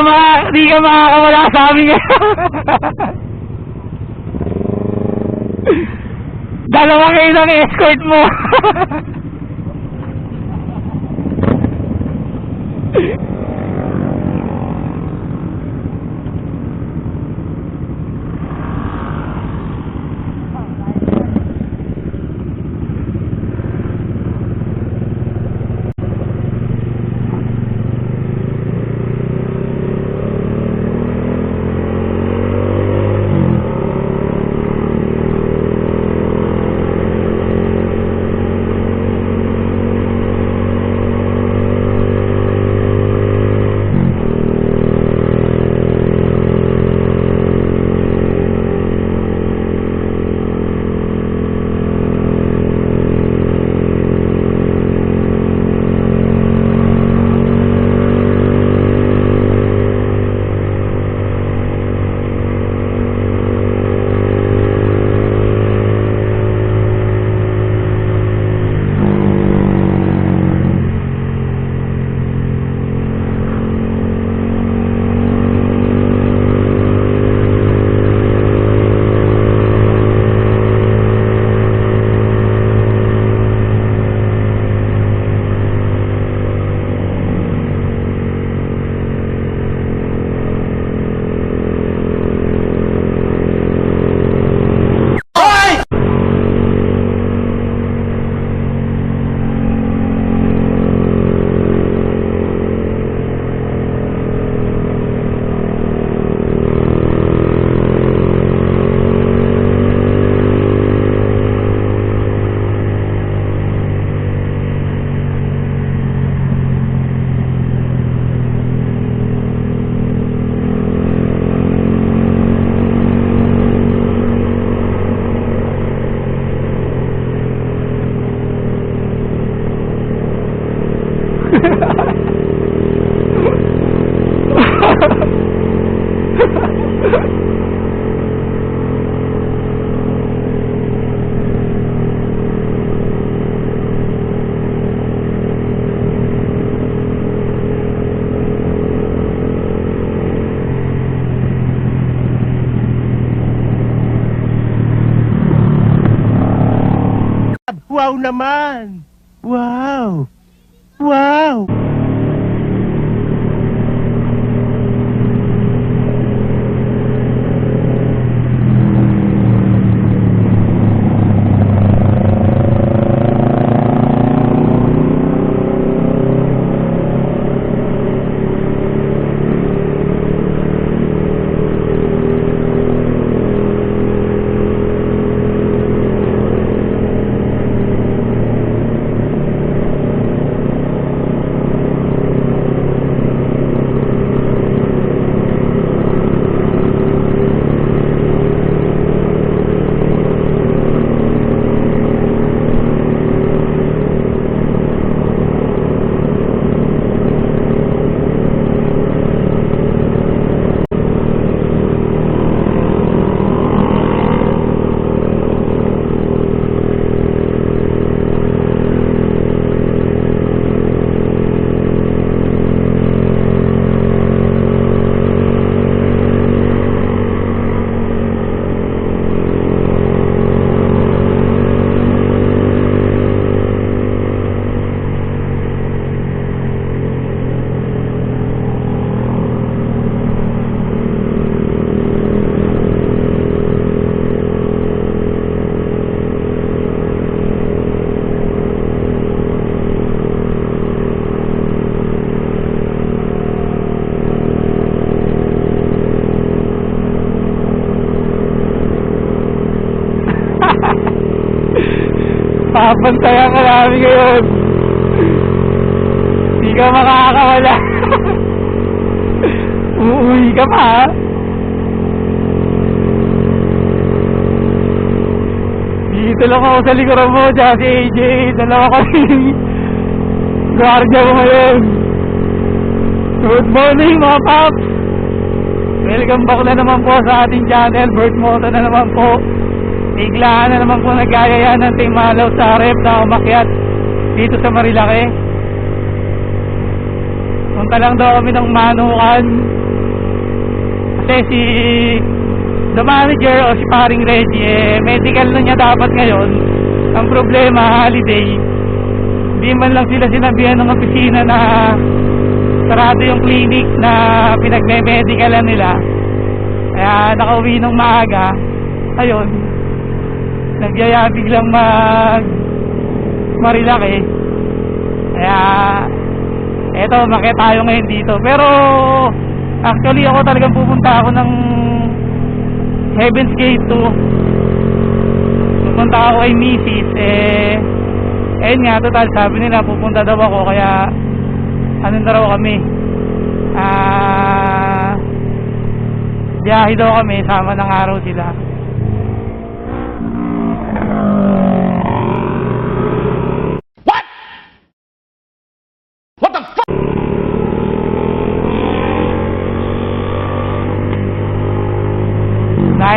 Maka, di ka makakawala sa amin ngayon. Dalawa kayo ng escort mo. Wow naman! Wow! Wow! Papantayan ka namin ngayon. Hindi ka makakawala. Uuwi ka pa? Dito lang ako sa likuran mo, tsaka si AJ. Dalawa kami. Guardia ko ngayon. Good morning, mga paps! Welcome back na naman po sa ating channel. Bert Moto na naman po. Biglaan na naman po nagayaya ng Team Malaw sa rep na umakyat dito sa Marilake. Punta lang daw kami ng manukan. Kasi si the manager o si paring Reggie, eh, medical na niya dapat ngayon. Ang problema, holiday. Hindi man lang sila sinabihan ng opisina na sarado yung clinic na pinagme-medicalan nila. Kaya nakauwi ng maaga. Ayun. Nagyaya biglang mag marilaki. Kaya eto, makita tayo ngayon dito. Pero actually ako talagang pupunta ako ng Heaven's Gate 2. Pupunta ako kay Mrs. Eh, ayun nga, total, sabi nila pupunta daw ako. Kaya ano na raw kami. Ah, biyahe daw kami, sama ng araw sila.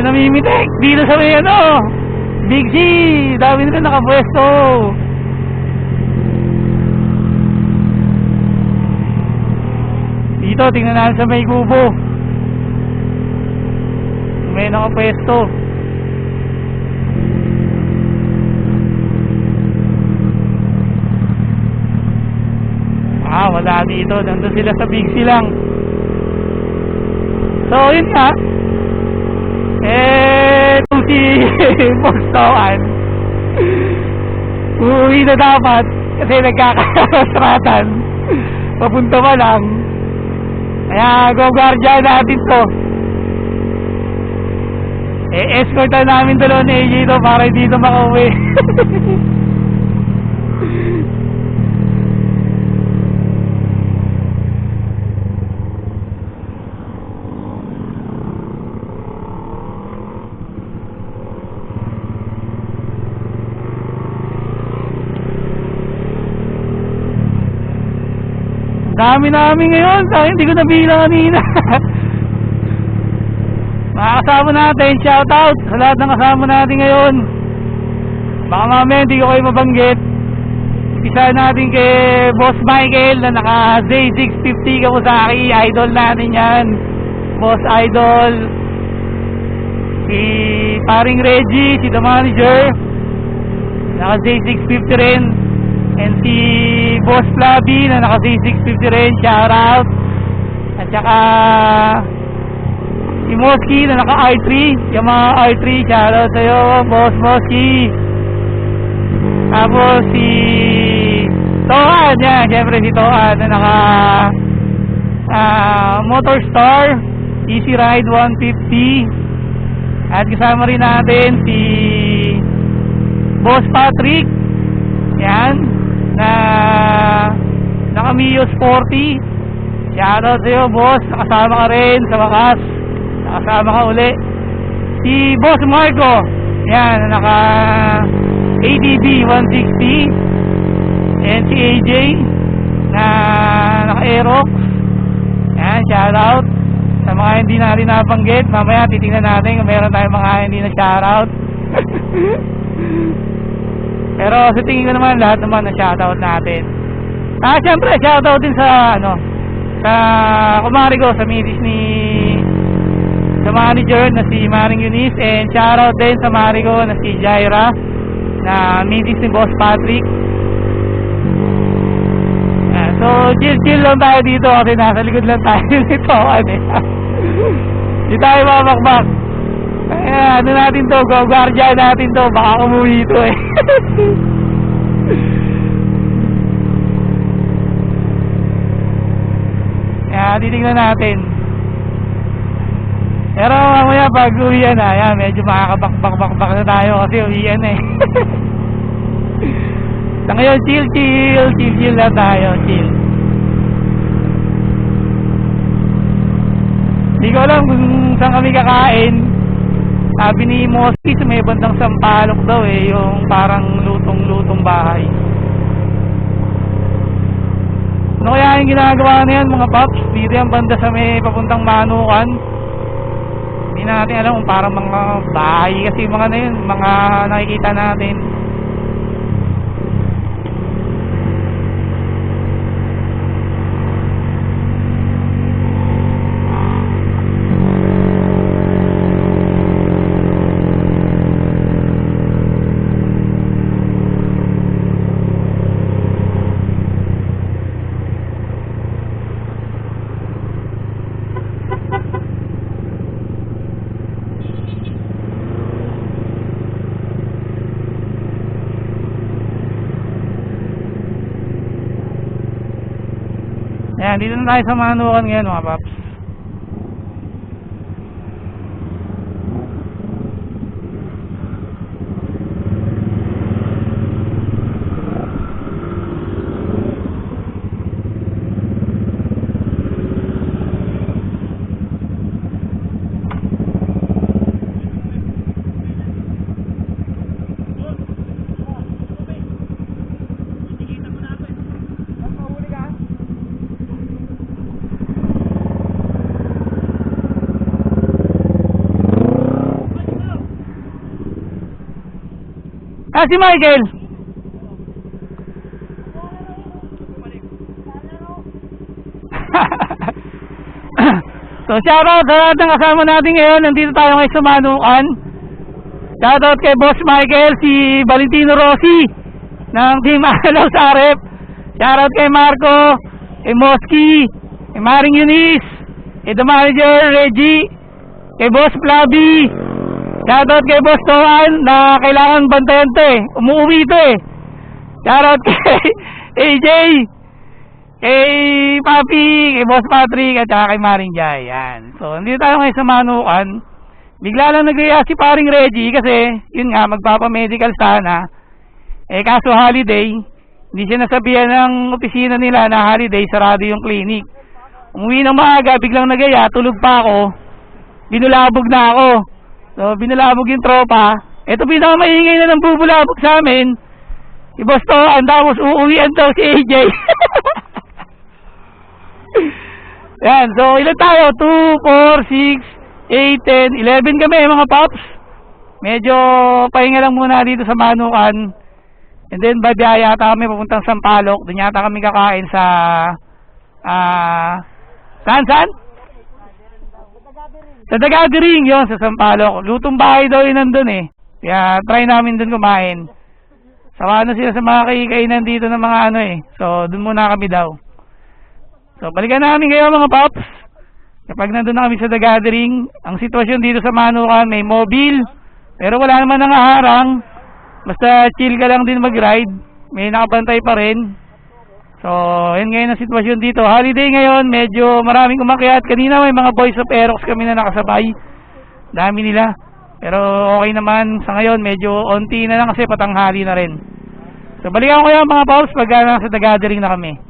Dahil namimitik dito sa may ano, Big C, dami nila nakapwesto. Dito, tingnan natin sa may kubo. May nakapwesto. Ah, wala dito. Nandun sila sa Big C lang. So, yun nga. Eh, kung si Bostawan, uuwi na dapat kasi nagkakasratan. Papunta pa lang. Kaya, go guardian natin to. Eh, escortan namin dalawa ni AJ to para dito makauwi. Dami namin ngayon. Sa akin, hindi ko nabilang kanina. Mga kasama natin, shout out sa lahat ng kasama natin ngayon. Baka mamaya hindi ko kayo mabanggit. Isa natin kay Boss Michael na naka Z650 ka po sa akin. Idol natin yan. Boss Idol. Si paring Reggie, si the manager. Naka Z650 rin. And si Boss Flaby na naka Z650 rin. Shout out. At saka si Moski na naka R3. Yung mga R3, shout out sa'yo, Boss Moski. Tapos si Toan, yan, syempre si Toan na naka ah, Motor Star, Easy Ride 150. At kasama rin natin si Boss Patrick. Yan, na naka Mio Sporty. Shoutout sa'yo, boss. Nakasama ka rin sa wakas. Nakasama ka uli. Si Boss Marco. Yan, naka ADB 160. And si AJ na naka Aerox. Yan, shoutout. Sa mga hindi natin nabanggit, mamaya titingnan natin kung meron tayong mga hindi na shoutout. Pero sa tingin ko naman lahat naman na shoutout natin. Ah, syempre shoutout din sa ano sa kumari ko sa misis ni sa manager na si Maring Eunice and shoutout din sa mari ko na si Jaira na misis ni Boss Patrick. Ah, so chill chill lang tayo dito kasi nasa likod lang tayo nito ano eh. Di tayo mamakmak. Kaya ano natin to, guardian natin to, baka umuwi ito eh. Kaya titignan natin. Pero mamaya pag uwian na, yan, medyo makakabakbak-bakbak na tayo kasi uwian eh. Sa ngayon, chill, chill, chill, chill na tayo, chill. Hindi ko alam kung saan kami kakain. Sabi ni Moski sa may bandang Sampalok daw eh, yung parang lutong-lutong bahay. Ano kaya yung ginagawa na yan mga paps? Dito yung banda sa may papuntang Manukan. Hindi natin alam kung parang mga bahay kasi mga na yun, mga nakikita natin. Dito na tayo sa Manukan ngayon mga paps. Ah, si Michael! so, shoutout sa lahat ng kasama natin ngayon. Nandito tayo ngayon sa Manukan. Shoutout kay Boss Michael, si Valentino Rossi ng Team Alaw sa Arep. Shoutout kay Marco, kay Moski, kay Maring Eunice, kay The Manager, Reggie, kay Boss Flaby, Shoutout kay Boss Toan na kailangan bantayan to eh. Umuwi to eh. Shoutout kay AJ, kay Papi, kay Boss Patrick, at saka kay Maring Jai. Yan. So, nandito tayo ngayon sa Manukan. Bigla lang nagaya si paring Reggie kasi, yun nga, magpapamedical sana. Eh, kaso holiday, hindi siya nasabihan ng opisina nila na holiday, sarado yung clinic. Umuwi ng maaga, biglang nagaya, tulog pa ako. Binulabog na ako. So, binulabog yung tropa. Ito pinakamaingay na ng bubulabog sa amin. Si Boss Toan, tapos uuwian daw si AJ. Yan, so ilan tayo? 2, 4, 6, 8, 10, 11 kami mga paps. Medyo pahinga lang muna dito sa Manukan. And then babiyaya yata kami papuntang Sampaloc. Doon yata kami kakain sa ah saan saan? Sa The Gathering yun, sa Sampaloc. Lutong bahay daw yun nandun eh. Kaya try namin dun kumain. Sawa na sila sa mga kikainan dito ng mga ano eh. So, dun muna kami daw. So, balikan namin kayo mga paps. Kapag nandun na kami sa The Gathering, ang sitwasyon dito sa Manukan, may mobile. Pero wala naman nangaharang. Basta chill ka lang din mag-ride. May nakabantay pa rin. So, yun ngayon ang sitwasyon dito. Holiday ngayon, medyo maraming umakyat. Kanina may mga boys of Aerox kami na nakasabay. Dami nila. Pero okay naman sa ngayon, medyo onti na lang kasi patanghali na rin. So, balikan ko kayo mga paus pag uh, nasa The Gathering na kami.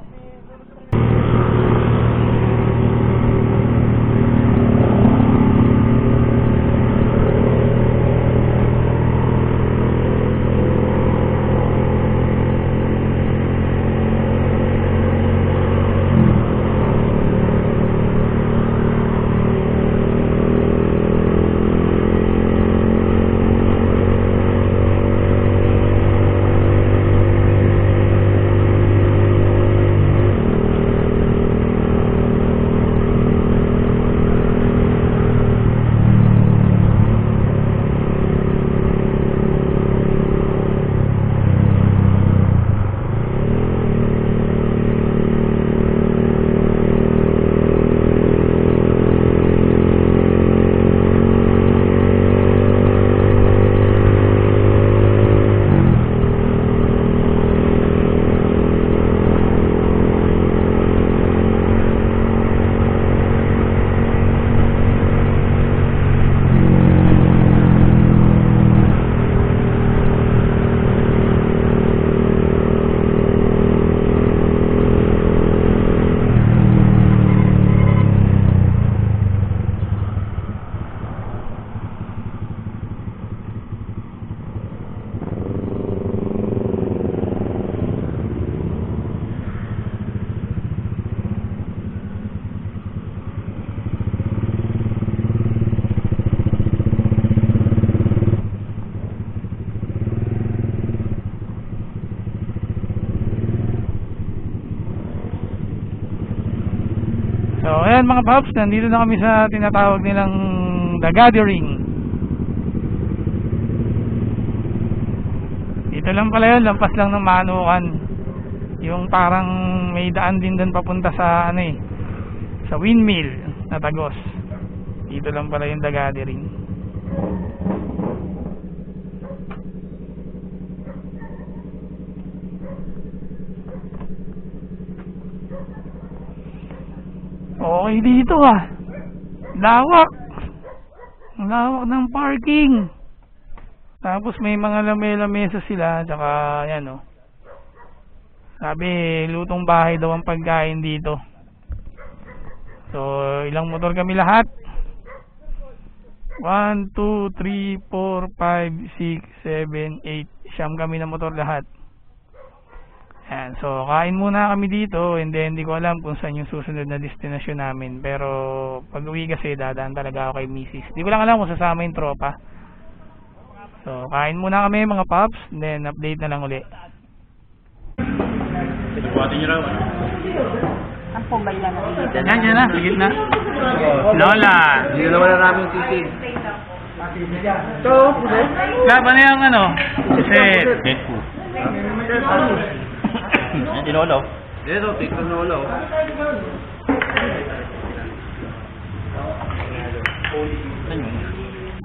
Ayan mga paps, nandito na kami sa tinatawag nilang The Gathering. Dito lang pala yun, lampas lang ng Manukan. Yung parang may daan din doon papunta sa ano eh, sa windmill na Tagos. Dito lang pala yung The Gathering. Okay dito ah. Lawak. Lawak ng parking. Tapos may mga lame-lamesa sila, tsaka yan oh. Sabi, lutong bahay daw ang pagkain dito. So, ilang motor kami lahat? 1, 2, 3, 4, 5, 6, 7, 8. Siyam kami na motor lahat. Yan. So, kain muna kami dito and then hindi ko alam kung saan yung susunod na destinasyon namin. Pero, pag uwi kasi, dadaan talaga ako kay Mrs. Hindi ko lang alam kung sasama yung tropa. So, kain muna kami mga paps, and then update na lang uli. Ang pumbay na natin. Yan, yan na, ligit na. Lola! Hindi na naman na namin sisig. Laban na yung ano? Set. Deadpool. Yan, tinolo. Dito, tito nolo.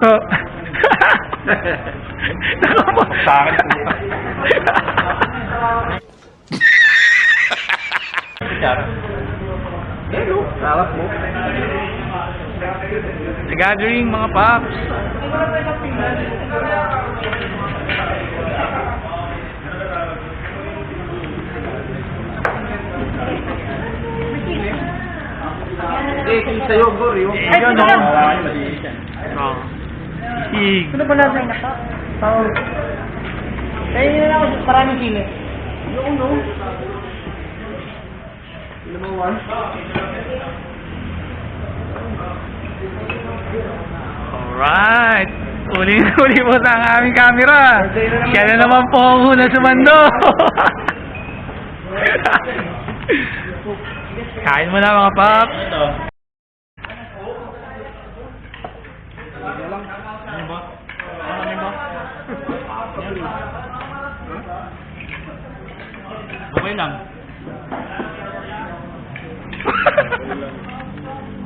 Oh. Nakapa. Sa akin, Kutsara. Sarap mo. The gathering mga paps. Hindi, king sa'yo, Gor. Yung Eh, yun, no? Oh. Sig. Ano ba nasa na to? Oo. Kaya yun na lang ako, maraming sili. Yung no. Lumawan. Alright. Uli uli po sa aming camera. Siya na naman po ang una sumando. Kain mo na mga paps. Ito. Okay lang.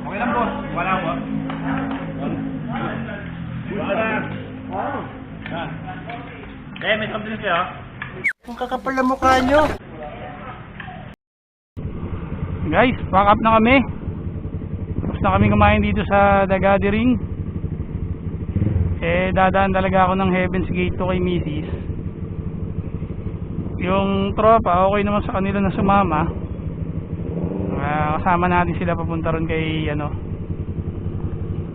Okay lang boss. Wala ko. Eh, may something kayo. Kung kakapal na mukha nyo. Guys, pack up na kami. Tapos na kami kumain dito sa The Gathering. Eh, dadaan talaga ako ng Heaven's Gate to kay Mrs. Yung tropa, okay naman sa kanila na sumama. Ah, kasama natin sila papunta ron kay, ano,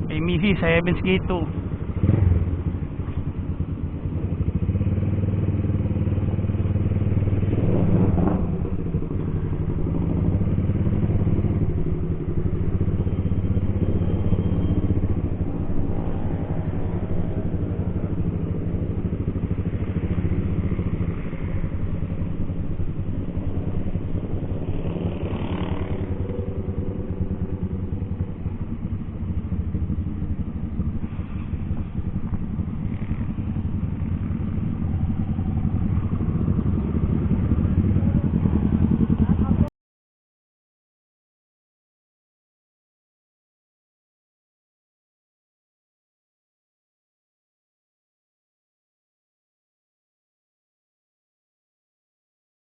kay Mrs. sa Heaven's Gate 2.